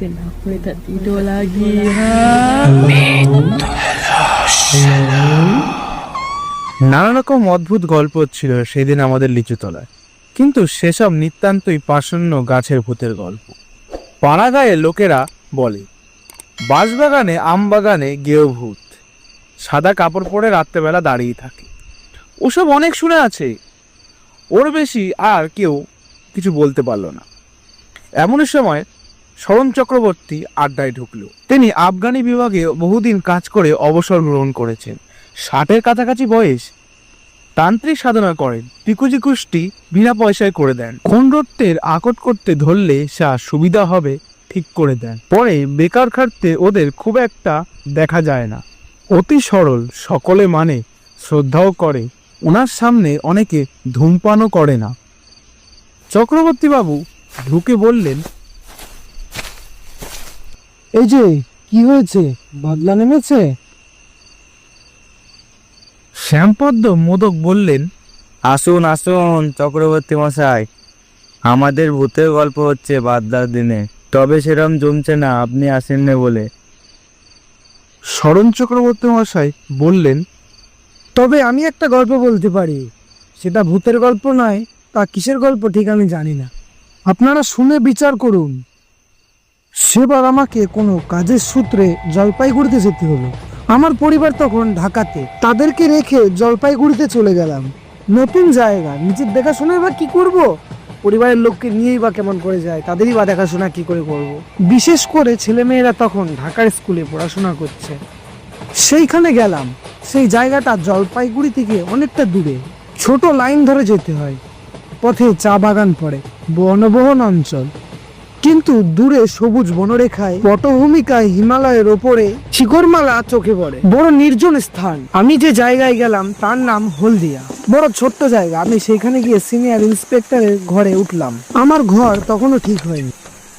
Kenapa tak tidur lagi. ha? নানা রকম অদ্ভুত গল্প ছিল সেদিন আমাদের লিচু তলায় কিন্তু সেসব নিতান্তই পাষণ্য গাছের ভূতের গল্প। পাড়া গায়ে লোকেরা বলে, বাঁশবাগানে, আমবাগানে গেও ভূত। সাদা কাপড় পরে রাত্রেবেলা দাঁড়িয়ে থাকে। ওসব অনেক শুনে আছে। ওর বেশি আর কেউ কিছু বলতে পারল না। এমনই সময় শরণ চক্রবর্তী আড্ডায় ঢুকল। তিনি আফগানি বিভাগে বহুদিন কাজ করে অবসর গ্রহণ করেছেন। ষাটের কাছাকাছি বয়স। তান্ত্রিক সাধনা করেন। পিকুজি কুষ্টি বিনা পয়সায় করে দেন। খণ্ডত্বের আকট করতে ধরলে সা সুবিধা হবে, ঠিক করে দেন। পরে বেকার খাটতে ওদের খুব একটা দেখা যায় না। অতি সরল, সকলে মানে শ্রদ্ধাও করে ওনার সামনে অনেকে ধূমপানও করে না। চক্রবর্তী বাবু ঢুকে বললেন, এই যে, কি হয়েছে? বদলা নেমেছে? শ্যামপদ্ম মোদক বললেন, আসুন আসুন, চক্রবর্তী মশাই। আমাদের ভূতের গল্প হচ্ছে বাদলার দিনে। তবে সেরম জমছে না, আপনি আসেননি বলে। শরণ চক্রবর্তী মশাই বললেন, তবে আমি একটা গল্প বলতে পারি। সেটা ভূতের গল্প নয়, তা কিসের গল্প ঠিক আমি জানি না। আপনারা শুনে বিচার করুন। সেবার আমাকে কোনো কাজের সূত্রে জলপাইগুড়িতে যেতে হলো। আমার পরিবার তখন ঢাকাতে। তাদেরকে রেখে জলপাইগুড়িতে চলে গেলাম। নতুন জায়গা, নিজের দেখাশোনা বা কি করব? পরিবারের লোককে নিয়েই বা কেমন করে যায়, তাদেরই বা দেখাশোনা কি করে করব? বিশেষ করে ছেলেমেয়েরা তখন ঢাকার স্কুলে পড়াশোনা করছে। সেইখানে গেলাম, সেই জায়গাটা জলপাইগুড়ি থেকে অনেকটা দূরে। ছোট লাইন ধরে যেতে হয়, পথে চা বাগান পড়ে, বনবহন অঞ্চল। কিন্তু দূরে সবুজ বনরেখায় পটভূমিকায় হিমালয়ের ওপরে শিকড়মালা চোখে পড়ে। বড় নির্জন স্থান। আমি যে জায়গায় গেলাম, তার নাম হলদিয়া। বড় ছোট্ট জায়গা। আমি সেখানে গিয়ে সিনিয়র ইন্সপেক্টরের ঘরে উঠলাম। আমার ঘর তখনও ঠিক হয়নি।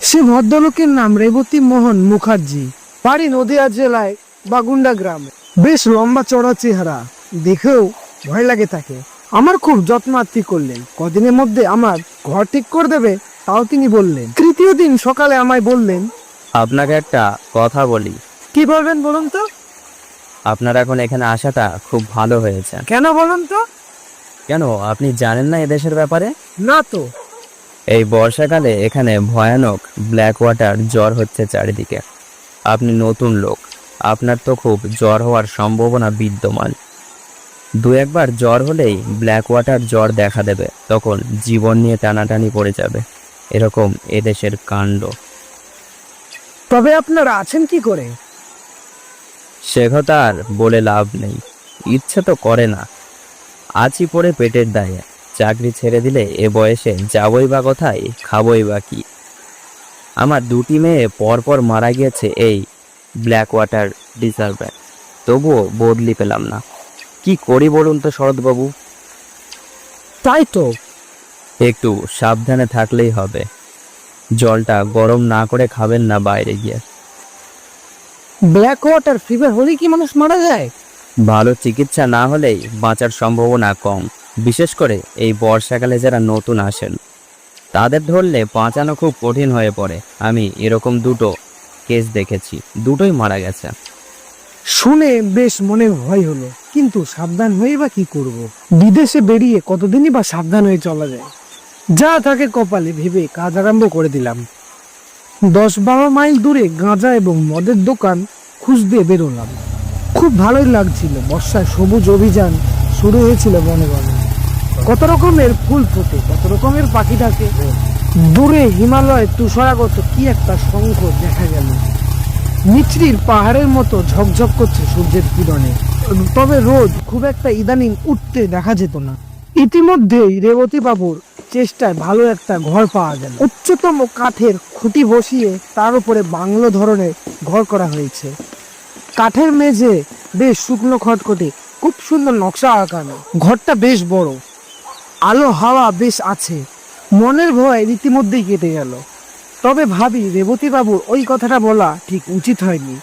সে ভদ্রলোকের নাম রেবতী মোহন মুখার্জি। বাড়ি নদিয়া জেলায় বাগুন্ডা গ্রামে। বেশ লম্বা চড়া চেহারা। দেখেও ভয় লাগে তাকে। আমার খুব যত্ন যত্নার্থী করলেন। কদিনের মধ্যে আমার ঘর ঠিক করে দেবে তাও তিনি বললেন। তৃতীয় দিন সকালে আমায় বললেন আপনাকে একটা কথা বলি। কি বলবেন বলুন তো? আপনার এখন এখানে আসাটা খুব ভালো হয়েছে। কেন বলুন তো? কেন? আপনি জানেন না এদেশের ব্যাপারে? না তো। এই বর্ষাকালে এখানে ভয়ানক ব্ল্যাক ওয়াটার জ্বর হচ্ছে চারিদিকে। আপনি নতুন লোক। আপনার তো খুব জ্বর হওয়ার সম্ভাবনা বিদ্যমান। দু একবার জ্বর হলেই ব্ল্যাক ওয়াটার জ্বর দেখা দেবে। তখন জীবন নিয়ে টানাটানি পড়ে যাবে। এরকম এদেশের কাণ্ড। তবে আপনারা আছেন কি করে? সে কথা আর বলে লাভ নেই। ইচ্ছে তো করে না। আছি পড়ে পেটের দায়ে। চাকরি ছেড়ে দিলে এ বয়সে যাবই বা কোথায় খাবই বা কি? আমার দুটি মেয়ে পরপর মারা গিয়েছে এই ব্ল্যাক ওয়াটার ডিজার্ভে। তবুও বদলি পেলাম না। কি করি বলুন তো শরৎবাবু? তাই তো। একটু সাবধানে থাকলেই হবে। জলটা গরম না করে খাবেন না বাইরে গিয়ে। ব্ল্যাক ওয়াটার ফিভার হলে কি মানুষ মারা যায়? ভালো চিকিৎসা না হলেই বাঁচার সম্ভাবনা কম। বিশেষ করে এই বর্ষাকালে যারা নতুন আসেন, তাদের ধরলে বাঁচানো খুব কঠিন হয়ে পড়ে। আমি এরকম দুটো কেস দেখেছি, দুটোই মারা গেছে। শুনে বেশ মনে ভয় হলো, কিন্তু সাবধান হয়ে বা কি করব? বিদেশে বেরিয়ে কতদিনই বা সাবধান হয়ে চলা যায়? যা থাকে কপালে ভেবে কাজ আরম্ভ করে দিলাম। দশ বারো মাইল দূরে গাঁজা এবং মদের দোকান খুঁজতে বেরোলাম। খুব ভালোই লাগছিল। বর্ষায় সবুজ অভিযান শুরু হয়েছিল বনে বনে। কত রকমের ফুল ফোটে, কত রকমের পাখি ডাকে দূরে হিমালয় তুষারাগত কি একটা শঙ্খ দেখা গেল। মিছরির পাহাড়ের মতো ঝকঝক করছে সূর্যের কিরণে। তবে রোদ খুব একটা ইদানিং উঠতে দেখা যেত না। ইতিমধ্যেই রেবতী বাবুর চেষ্টায় ভালো একটা ঘর পাওয়া গেল। উচ্চতম কাঠের খুঁটি বসিয়ে তার উপরে বাংলো ধরনের ঘর করা হয়েছে। কাঠের মেঝে বেশ শুকনো খটখটে, খুব সুন্দর নকশা আঁকানো। ঘরটা বেশ বড়। আলো হাওয়া বেশ আছে। মনের ভয় রীতিমধ্যেই কেটে গেল। তবে ভাবি রেবতী বাবুর ওই কথাটা বলা ঠিক উচিত হয়নি।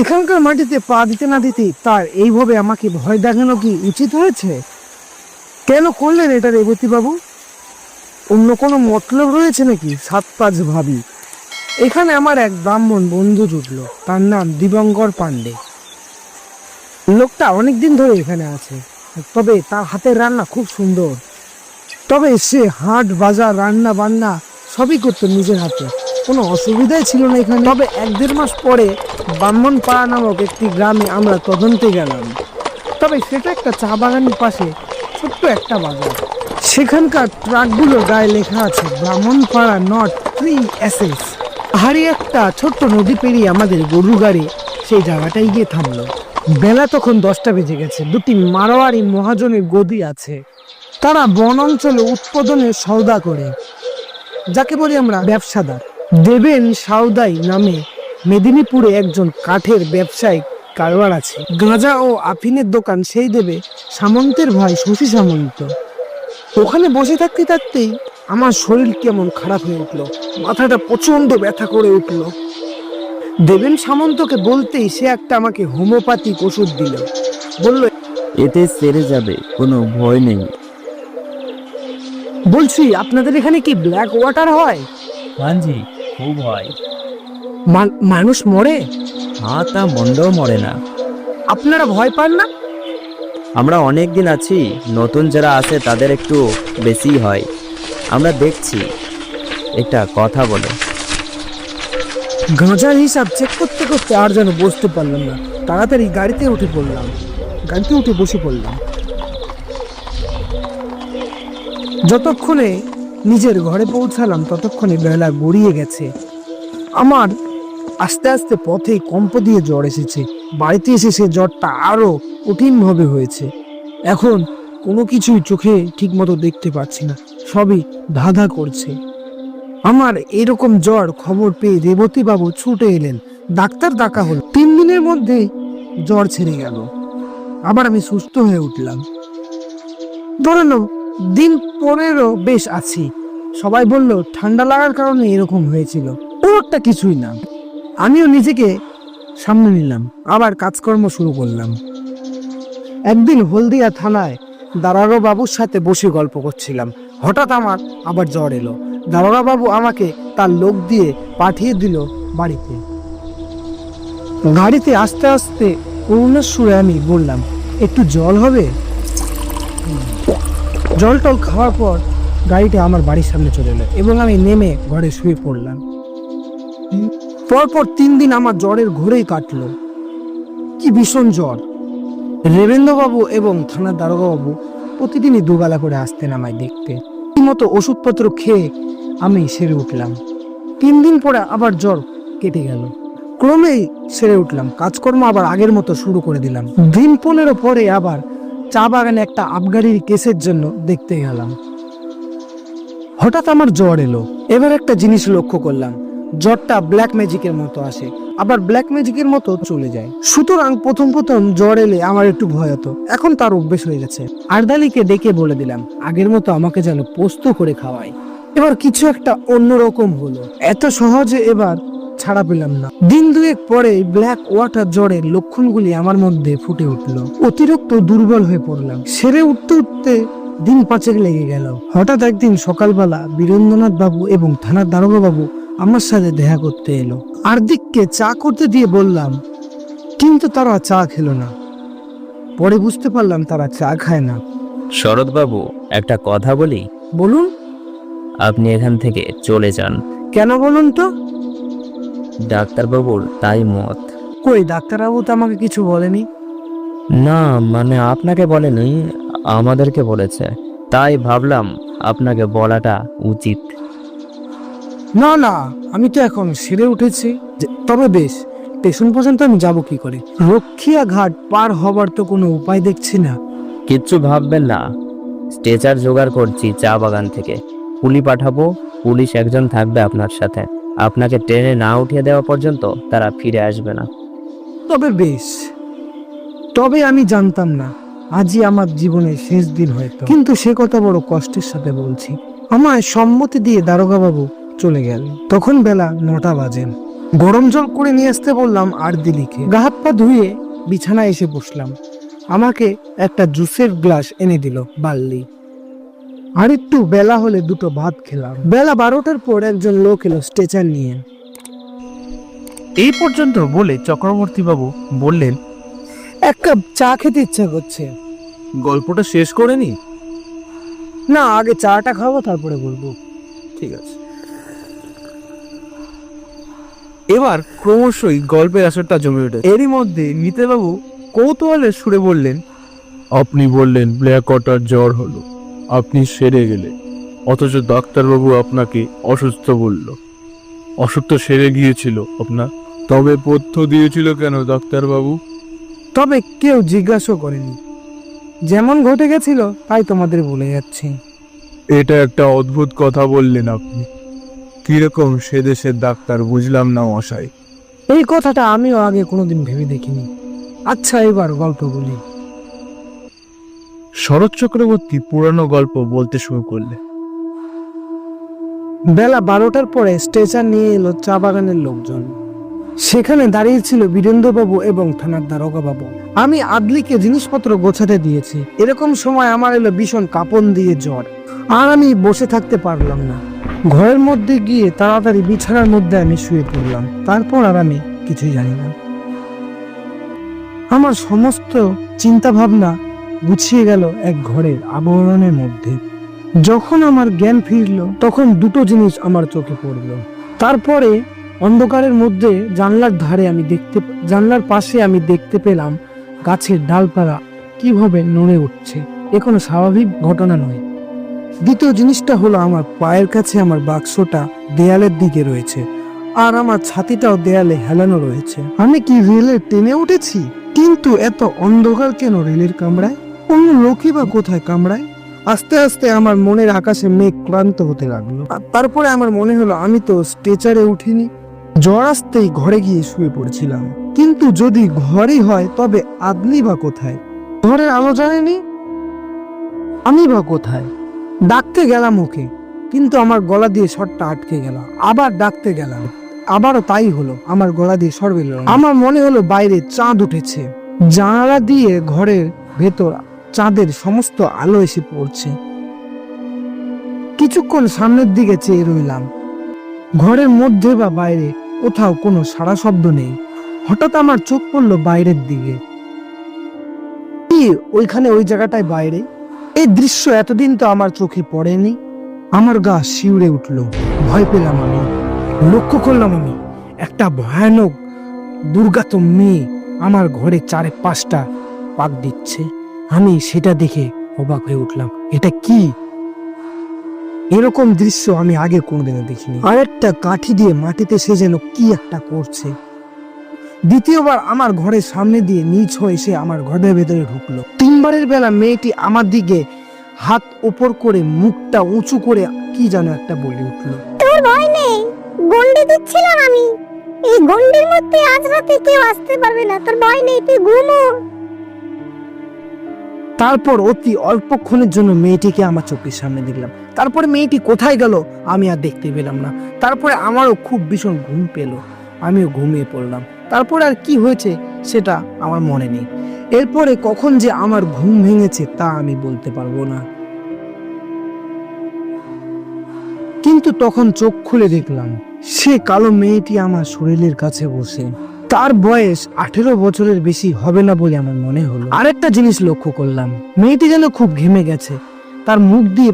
এখানকার মাটিতে পা দিতে না দিতেই তার এইভাবে আমাকে ভয় দেখানো কি উচিত হয়েছে? কেন করলেন এটা রেবতী বাবু অন্য কোনো মতলব রয়েছে নাকি? সাত পাঁচ ভাবি। এখানে আমার এক ব্রাহ্মণ বন্ধু জুটলো। তার নাম দিবঙ্কর পাণ্ডে। লোকটা অনেক দিন ধরে এখানে আছে। তবে তার হাতের রান্না খুব সুন্দর। তবে সে হাট, বাজার, রান্না বান্না সবই করতো নিজের হাতে। কোনো অসুবিধাই ছিল না এখানে। তবে এক দেড় মাস পরে ব্রাহ্মণপাড়া নামক একটি গ্রামে আমরা তদন্তে গেলাম। তবে সেটা একটা চা বাগানের পাশে ছোট্ট একটা বাজার। সেখানকার ট্রাকগুলো গায়ে লেখা আছে, ব্রাহ্মণপাড়া নট থ্রি এসএস পাহাড়ি একটা ছোট্ট নদী পেরিয়ে আমাদের গরু গাড়ি, সেই জায়গাটায় গিয়ে থামলো। বেলা তখন দশটা বেজে গেছে। দুটি মারোয়ারি মহাজনের গদি আছে। তারা বন অঞ্চলে উৎপাদনের সওদা করে, যাকে বলি আমরা ব্যবসাদার। দেবেন সাউদাই নামে মেদিনীপুরে একজন কাঠের ব্যবসায়িক কারবার আছে। গাঁজা ও আফিনের দোকান, সেই দেবে সামন্তের ভাই শশী সামন্ত। ওখানে বসে থাকতে থাকতেই আমার শরীর কেমন খারাপ হয়ে উঠল? মাথাটা প্রচণ্ড ব্যথা করে উঠল। দেবেন সামন্তকে বলতেই সে একটা আমাকে হোমিওপ্যাথিক ওষুধ দিল। বলল এতে সেরে যাবে কোনো ভয় নেই। বলছি আপনাদের এখানে কি ব্ল্যাক ওয়াটার হয়? হাঁজি খুব হয়। মা- মানুষ মরে? হ্যাঁ তা মন্ডও মরে না। আপনারা ভয় পান না? আমরা অনেক দিন আছি নতুন যারা আছে তাদের একটু বেশি হয়। আমরা দেখছি একটা কথা বলে। গাঁজার হিসাব চেক করতে করতে আর যেন বসতে পারলাম না। তাড়াতাড়ি গাড়িতে উঠে পড়লাম। গাড়িতে উঠে বসে পড়লাম। যতক্ষণে নিজের ঘরে পৌঁছালাম, ততক্ষণে বেলা গড়িয়ে গেছে। আমার আস্তে আস্তে পথে কম্প দিয়ে জ্বর এসেছে। বাড়িতে এসে সে জ্বরটা আরও কঠিনভাবে হয়েছে। এখন কোনো কিছুই চোখে ঠিকমতো দেখতে পাচ্ছি না। সবই ধাঁধা করছে। আমার এরকম জ্বর খবর পেয়ে রেবতী বাবু ছুটে এলেন। ডাক্তার ডাকা হলো। তিন দিনের মধ্যেই জ্বর ছেড়ে গেল। আবার আমি সুস্থ হয়ে উঠলাম। ধরে নাও, দিন পনেরো বেশ আছি। সবাই বলল, ঠান্ডা লাগার কারণে এরকম হয়েছিল। ও একটা কিছুই না। আমিও নিজেকে সামনে নিলাম। আবার কাজকর্ম শুরু করলাম। একদিন হলদিয়া থানায় দারারো বাবুর সাথে বসে গল্প করছিলাম। হঠাৎ আমার আবার জ্বর এলো। দারোগা বাবু আমাকে তার লোক দিয়ে পাঠিয়ে দিল বাড়িতে। গাড়িতে আস্তে আস্তে করুণার সুরে আমি বললাম, একটু জল হবে? জল টল খাওয়ার পর গাড়িটা আমার বাড়ির সামনে চলে এলো এবং আমি নেমে ঘরে শুয়ে পড়লাম। পরপর তিন দিন আমার জ্বরের ঘোরেই কাটলো। কি ভীষণ জ্বর। রেবেন্দ্রবাবু এবং থানার দারোগাবাবু প্রতিদিনই দুবেলা করে আসতেন আমায় দেখতে। মতো ওষুধপত্র খেয়ে আমি সেরে উঠলাম। তিন দিন পরে আবার জ্বর কেটে গেল। ক্রমেই সেরে উঠলাম। কাজকর্ম আবার আগের মতো শুরু করে দিলাম। দিন পনেরো পরে আবার চা বাগানে একটা আবগারির কেসের জন্য দেখতে গেলাম। হঠাৎ আমার জ্বর এলো। এবার একটা জিনিস লক্ষ্য করলাম। জ্বরটা ব্ল্যাক ম্যাজিকের মতো আসে। আবার ব্ল্যাক ম্যাজিকের মতো চলে যায়। সুতরাং প্রথম প্রথম জ্বর এলে আমার একটু ভয় হতো। এখন তার অভ্যেস হয়ে গেছে। আরদালিকে ডেকে বলে দিলাম, আগের মতো আমাকে যেন পোস্ত করে খাওয়ায়। এবার কিছু একটা অন্যরকম হলো। এত সহজে এবার ছাড়া পেলাম না। দিন দুয়েক পরে ব্ল্যাক ওয়াটার জ্বরের লক্ষণগুলি আমার মধ্যে ফুটে উঠল। অতিরিক্ত দুর্বল হয়ে পড়লাম। সেরে উঠতে উঠতে দিন পাঁচেক লেগে গেল। হঠাৎ একদিন সকালবেলা বীরেন্দ্রনাথ বাবু এবং থানার দারোগা বাবু আমার সাথে দেখা করতে এলো। আরদিককে চা করতে দিয়ে বললাম কিন্তু তারা চা খেলো না। পরে বুঝতে পারলাম তারা চা খায় না। শরৎবাবু একটা কথা বলি? বলুন। আপনি এখান থেকে চলে যান। কেন বলুন তো? ডাক্তারবাবুর তাই মত। কই ডাক্তারবাবু তো আমাকে কিছু বলেনি? না মানে আপনাকে বলেনি আমাদেরকে বলেছে। তাই ভাবলাম আপনাকে বলাটা উচিত। না না আমি তো এখন সেরে উঠেছি। তবে বেশ স্টেশন পর্যন্ত আমি যাব কি করে? রক্ষিয়া ঘাট পার হবার তো কোনো উপায় দেখছি না। কিচ্ছু ভাববেন না। স্ট্রেচার জোগাড় করছি চা বাগান থেকে। পুলি পাঠাবো পুলিশ একজন থাকবে আপনার সাথে। আপনাকে ট্রেনে না উঠিয়ে দেওয়া পর্যন্ত তারা ফিরে আসবে না। তবে বেশ তবে আমি জানতাম না আজই আমার জীবনের শেষ দিন হয়তো। কিন্তু সে কথা বড় কষ্টের সাথে বলছি। আমায় সম্মতি দিয়ে দারোগা বাবু চলে গেল। তখন বেলা নটা বাজে। গরম জল করে নিয়ে আসতে বললাম আর দিলিকে গা হাত পা ধুয়ে বিছানায় এসে বসলাম। আমাকে একটা জুসের গ্লাস এনে দিল বাল্লি। আর একটু বেলা হলে দুটো ভাত খেলাম। বেলা বারোটার পর একজন লোক এলো স্ট্রেচার নিয়ে। এই পর্যন্ত বলে চক্রবর্তী বাবু বললেন এক কাপ চা খেতে ইচ্ছা করছে। গল্পটা শেষ করে নি? না আগে চাটা খাব তারপরে বলব। ঠিক আছে। এবার ক্রমশই গল্পের আসরটা জমে ওঠে। এরই মধ্যে মিতেবাবু কৌতূহলের সুরে বললেন আপনি বললেন ব্ল্যাক ওয়াটার জ্বর হলো। আপনি সেরে গেলে অথচ ডাক্তারবাবু আপনাকে অসুস্থ বলল। অসুখ তো সেরে গিয়েছিল আপনার। তবে পথ্য দিয়েছিল কেন ডাক্তারবাবু? তবে কেউ জিজ্ঞাসা করেনি। যেমন ঘটে গেছিল তাই তোমাদের বলে যাচ্ছি। এটা একটা অদ্ভুত কথা বললেন আপনি। কীরকম সে দেশের ডাক্তার বুঝলাম না মশাই। এই কথাটা আমিও আগে কোনোদিন ভেবে দেখিনি। আচ্ছা এবার গল্প বলি। শরৎ চক্রবর্তী পুরানো গল্প বলতে শুরু করলে। বেলা বারোটার পরে স্টেশন নিয়ে এলো চা বাগানের লোকজন। সেখানে দাঁড়িয়ে ছিল বীরেন্দ্রবাবু এবং থানার দারোগা বাবু আমি আদলিকে জিনিসপত্র গোছাতে দিয়েছি। এরকম সময় আমার এলো ভীষণ কাপন দিয়ে জ্বর। আর আমি বসে থাকতে পারলাম না। ঘরের মধ্যে গিয়ে তাড়াতাড়ি বিছানার মধ্যে আমি শুয়ে পড়লাম। তারপর আর আমি কিছুই জানি না। আমার সমস্ত চিন্তা ভাবনা গুছিয়ে গেল এক ঘরের আবরণের মধ্যে। যখন আমার জ্ঞান ফিরলো, তখন দুটো জিনিস আমার চোখে পড়ল। তারপরে অন্ধকারের মধ্যে জানলার ধারে আমি দেখতে জানলার পাশে আমি দেখতে পেলাম গাছের ডালপালা কীভাবে নড়ে উঠছে। এ কোনো স্বাভাবিক ঘটনা নয়। দ্বিতীয় জিনিসটা হলো আমার পায়ের কাছে আমার বাক্সটা দেয়ালের দিকে রয়েছে, আর আমার ছাতিটাও দেয়ালে হেলানো রয়েছে। আমি কি রেলে টেনে উঠেছি? কিন্তু এত অন্ধকার কেন রেলের কামড়ায়? অন্য লোকই বা কোথায় কামড়ায়? আস্তে আস্তে আমার মনের আকাশে মেঘ ক্লান্ত হতে লাগল। তারপরে আমার মনে হলো, আমি তো স্ট্রেচারে উঠিনি। জ্বর আসতেই ঘরে গিয়ে শুয়ে পড়েছিলাম। কিন্তু যদি ঘরেই হয়, তবে আদলি বা কোথায়? ঘরের আলো জানেনি? আমি বা কোথায়? ডাকতে গেলাম ওকে, কিন্তু আমার গলা দিয়ে স্বরটা আটকে গেল। আবার ডাকতে গেলাম। আবারও তাই হলো, আমার গলা দিয়ে স্বর বেরোলো আমার মনে হলো বাইরে চাঁদ উঠেছে। জানালা দিয়ে ঘরের ভেতর চাঁদের সমস্ত আলো এসে পড়ছে। কিছুক্ষণ সামনের দিকে চেয়ে রইলাম। ঘরের মধ্যে বা বাইরে কোথাও কোনো সারা শব্দ নেই। হঠাৎ আমার চোখ পড়ল বাইরের দিকে। কি, ওইখানে ওই জায়গাটায় বাইরে? এই দৃশ্য এতদিন তো আমার চোখে পড়েনি। আমার গা শিউরে উঠল। ভয় পেলাম আমি। লক্ষ্য করলাম আমি, একটা ভয়ানক দুর্গাত মেয়ে আমার ঘরে চারে পাঁচটা পাক দিচ্ছে। আমি সেটা দেখে অবাক হয়ে উঠলাম, এটা কি? এরকম দৃশ্য আমি আগে কোনোদিনও দেখিনি। আরেকটা কাঠি দিয়ে মাটিতে সে যেন কি একটা করছে। দ্বিতীয়বার আমার ঘরের সামনে দিয়ে নিচ হয়ে এসে আমার ঘরের ভেতরে ঢুকলো। তিনবারের বেলা মেয়েটি আমার দিকে হাত উপর করে মুখটা উঁচু করে কি যেন একটা বলে উঠল। তোর ভয় নেই গন্ডি দিচ্ছিলাম আমি। এই গন্ডির মধ্যে আজ রাতে কেউ আসতে পারবে না তোর ভয় নেই তুই ঘুমো। তারপর অতি অল্পক্ষণের জন্য মেয়েটিকে আমার চোখের সামনে দেখলাম। তারপরে মেয়েটি কোথায় গেল আমি আর দেখতে পেলাম না। তারপরে আমারও খুব ভীষণ ঘুম পেল আমিও ঘুমিয়ে পড়লাম। তারপরে আর কি হয়েছে সেটা আমার মনে নেই। এরপরে কখন যে আমার ঘুম ভেঙেছে তা আমি বলতে পারব না। কিন্তু তখন চোখ খুলে দেখলাম, সে কালো মেয়েটি আমার শরীরের কাছে বসে। তার বয়স আঠেরো বছরের বেশি হবে না বলে আমার মনে হলো। আরেকটা জিনিস লক্ষ্য করলাম, মেয়েটি যেন খুব ঘেমে গেছে। তার মুখ দিয়ে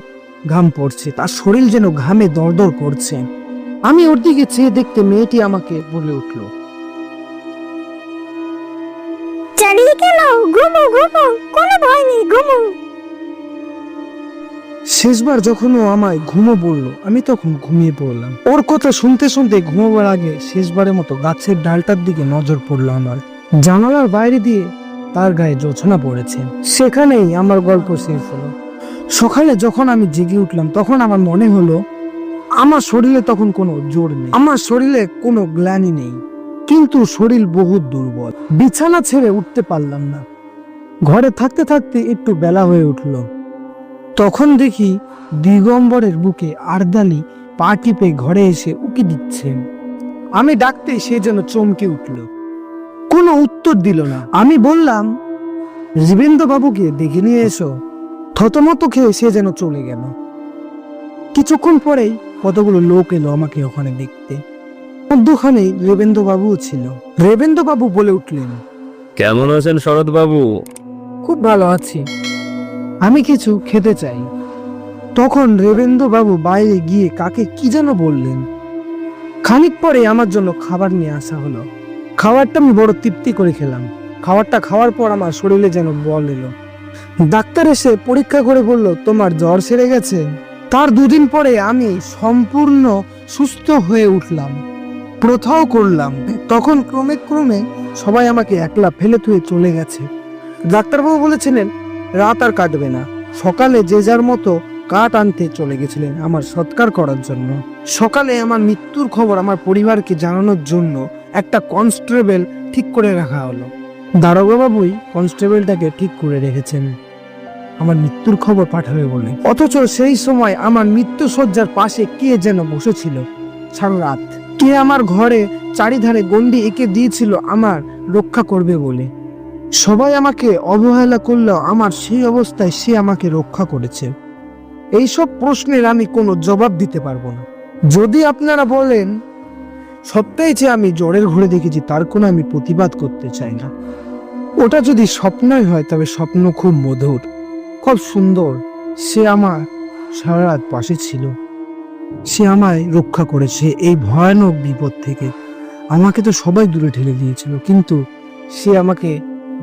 ঘাম পড়ছে, তার শরীর যেন ঘামে দরদর করছে। আমি ওর দিকে চেয়ে দেখতে মেয়েটি আমাকে বলে উঠল ঘুমো ঘুমো, কোনো ভয় নেই, ঘুমো। শেষবার যখন ও আমায় ঘুমো বলল, আমি তখন ঘুমিয়ে পড়লাম। ওর কথা শুনতে শুনতে ঘুমোবার আগে শেষবারের মতো গাছের ডালটার দিকে নজর পড়ল আমার। জানালার বাইরে দিয়ে তার গায়ে জোছনা পড়েছে। সেখানেই আমার গল্প শেষ হলো। সকালে যখন আমি জেগে উঠলাম, তখন আমার মনে হলো, আমার শরীরে তখন কোনো জোর নেই। আমার শরীরে কোনো গ্লানি নেই। কিন্তু শরীর বহু দুর্বল। বিছানা ছেড়ে উঠতে পারলাম না। ঘরে থাকতে থাকতে একটু বেলা হয়ে উঠল। তখন দেখি দিগম্বরের বুকে আরদালি পা টিপে ঘরে এসে উকি দিচ্ছেন। আমি ডাকতে সে যেন চমকে উঠল। কোনো উত্তর দিল না। আমি বললাম জীবেন্দ্র বাবুকে দেখে নিয়ে এসো। থতমত খেয়ে সে যেন চলে গেল। কিছুক্ষণ পরেই কতগুলো লোক এলো আমাকে ওখানে দেখতে। মধ্যখানেই রেবেন্দ্র বাবুও ছিল। রেবেন্দ্র বাবু বলে উঠলেন, কেমন আছেন শরৎ বাবু খুব ভালো আছি। আমি কিছু খেতে চাই। তখন রেবেন্দ্র বাবু বাইরে গিয়ে কাকে কি যেন বললেন। খানিক পরে আমার জন্য খাবার নিয়ে আসা হলো। খাবারটা আমি বড় তৃপ্তি করে খেলাম। খাবারটা খাওয়ার পর আমার শরীরে যেন বল এলো। ডাক্তার এসে পরীক্ষা করে বলল, তোমার জ্বর সেরে গেছে? তার দুদিন পরে আমি সম্পূর্ণ সুস্থ হয়ে উঠলাম। প্রথাও করলাম। তখন ক্রমে ক্রমে সবাই আমাকে একলা ফেলে থুয়ে চলে গেছে। ডাক্তারবাবু বলেছিলেন, রাত আর কাটবে না। সকালে যে যার মতো কাঠ আনতে চলে গেছিলেন আমার সৎকার করার জন্য। সকালে আমার মৃত্যুর খবর আমার পরিবারকে জানানোর জন্য একটা কনস্টেবল ঠিক করে রাখা হলো। দারোগা বাবুই কনস্টেবলটাকে ঠিক করে রেখেছেন। আমার মৃত্যুর খবর পাঠাবে বলে অথচ সেই সময় আমার মৃত্যু শয্যার পাশে কে যেন বসেছিল। সারা রাত কে আমার ঘরে চারিধারে গন্ডি এঁকে দিয়েছিল আমার রক্ষা করবে বলে। সবাই আমাকে অবহেলা করলেও আমার সেই অবস্থায় সে আমাকে রক্ষা করেছে। এইসব প্রশ্নের আমি কোনো জবাব দিতে পারব না। যদি আপনারা বলেন সপ্তাহে যে আমি জ্বরের ঘরে দেখেছি তার কোনো আমি প্রতিবাদ করতে চাই না। ওটা যদি স্বপ্নই হয়, তবে স্বপ্ন খুব মধুর, খুব সুন্দর। সে আমার সারা রাত পাশে ছিল। সে আমায় রক্ষা করেছে এই ভয়ানক বিপদ থেকে। আমাকে তো সবাই দূরে ঠেলে দিয়েছিল, কিন্তু সে আমাকে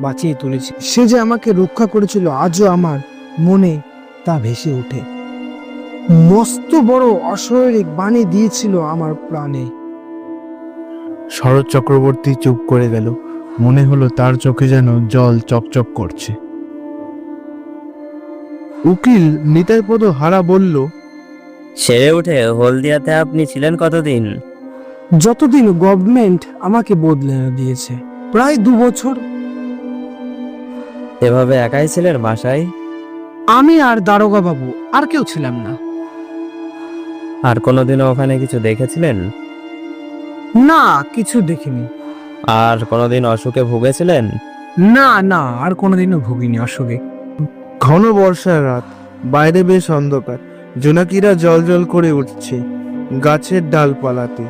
বাঁচিয়ে তুলেছে। সে যে আমাকে রক্ষা করেছিল আজও আমার মনে তা ভেসে ওঠে। মস্ত বড় অস্বাভাবিক বাণী দিয়েছিল আমার প্রাণে। শরৎ চক্রবর্তী চুপ করে গেল। মনে হলো তার চোখে যেন জল চকচক করছে। উকিল নিতাইপদ হারা বলল সেরে উঠে হলদিয়াতে আপনি ছিলেন কতদিন? যতদিন গভর্নমেন্ট আমাকে বদলে দিয়েছে প্রায় দু বছর এভাবে একাই ছিলেন বাসায়? আমি আর দারোগা বাবু আর কেউ ছিলাম না। আর কোনোদিনও ওখানে কিছু দেখেছিলেন? না কিছু দেখিনি। আর কোনোদিন অসুখে ভুগেছিলেন? না না আর কোনোদিনও ভুগিনি অসুখে। ঘন বর্ষার রাত বাইরে বেশ অন্ধকার। জোনাকিরা জল জল করে উঠছে গাছের ডালপালাতে।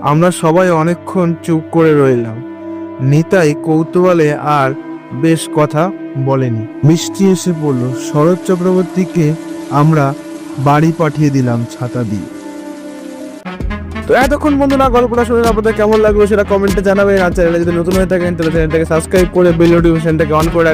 আমরা সবাই অনেকক্ষণ চুপ করে রইলাম। নিতাই কৌতূহলে আর বেশ কথা বলেনি। মিষ্টি এসে বলল শরৎ চক্রবর্তীকে আমরা বাড়ি পাঠিয়ে দিলাম ছাতা দিয়ে। তো এতক্ষণ বন্ধুরা, গল্পটা শুনে আপনাদের কেমন লাগল সেটা কমেন্টে জানাবেন। আর চ্যানেলে যদি নতুন হয়ে থাকেন, তাহলে চ্যানেলটাকে সাবস্ক্রাইব করে বেল নোটিফিকেশনটাকে অন করে